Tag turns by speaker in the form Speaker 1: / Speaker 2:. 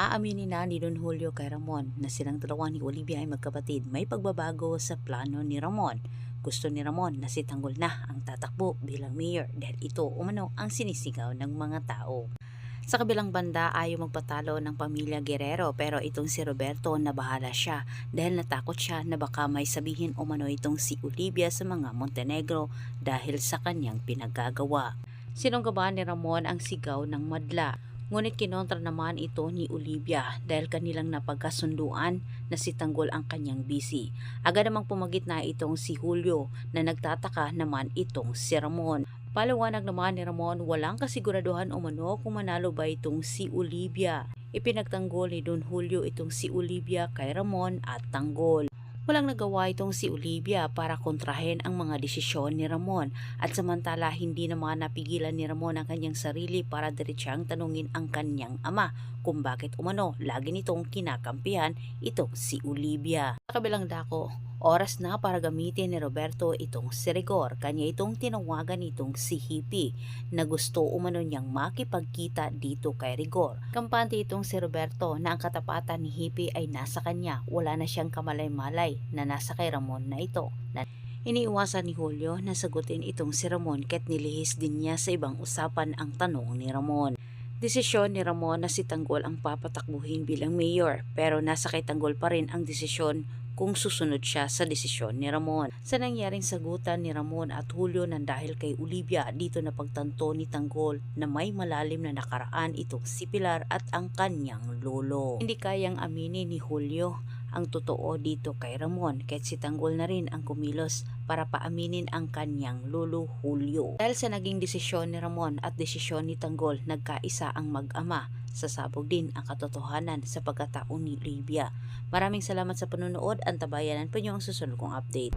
Speaker 1: Aaminin na ni Don Julio kay Ramon na silang dalawa ni Olivia ay magkapatid. May pagbabago sa plano ni Ramon. Gusto ni Ramon na si Tanggol na ang tatakbo bilang mayor dahil ito umano ang sinisigaw ng mga tao. Sa kabilang banda ayaw magpatalo ng pamilya Guerrero pero itong si Roberto nabahala siya dahil natakot siya na baka may sabihin umano itong si Olivia sa mga Montenegro dahil sa kanyang pinagagawa. Sinunggaban ni Ramon ang sigaw ng madla. Ngunit kinontra naman ito ni Olivia dahil kanilang napagkasunduan na si Tanggol ang kanyang busy. Agad namang pumagit na itong si Julio na nagtataka naman itong si Ramon. Paliwanag naman ni Ramon walang kasiguraduhan umano kung manalo ba itong si Olivia. Ipinagtanggol ni Don Julio itong si Olivia kay Ramon at Tanggol. Walang nagawa itong si Olivia para kontrahen ang mga desisyon ni Ramon. At samantala hindi naman napigilan ni Ramon ang kanyang sarili para diretsang tanungin ang kanyang ama kung bakit umano lagi nitong kinakampihan itong si Olivia. Sa kabilang dako, oras na para gamitin ni Roberto itong si Rigor. Kanya itong tinawagan itong si Hippie na gusto umano niyang makipagkita dito kay Rigor. Kampante itong si Roberto na ang katapatan ni Hippie ay nasa kanya. Wala na siyang kamalay-malay na nasa kay Ramon na ito. Na Iniiwasan ni Julio na sagutin itong si Ramon kahit nilihis din niya sa ibang usapan ang tanong ni Ramon. Desisyon ni Ramon na si Tanggol ang papatakbuhin bilang mayor pero nasa kay Tanggol pa rin ang desisyon kung susunod siya sa desisyon ni Ramon. Sa nangyaring sagutan ni Ramon at Julio nang dahil kay Olivia dito na pagtanto ni Tanggol na may malalim na nakaraan itong si Pilar at ang kanyang lolo. Hindi kayang aminin ni Julio ang totoo dito kay Ramon kahit si Tanggol na rin ang kumilos para paaminin ang kanyang lolo Julio. Dahil sa naging desisyon ni Ramon at desisyon ni Tanggol, nagkaisa ang mag-ama. Sasabog din ang katotohanan sa pagkatao ni Olivia. Maraming salamat sa panonood. Antabayanan pa niyo ang susunod kong update.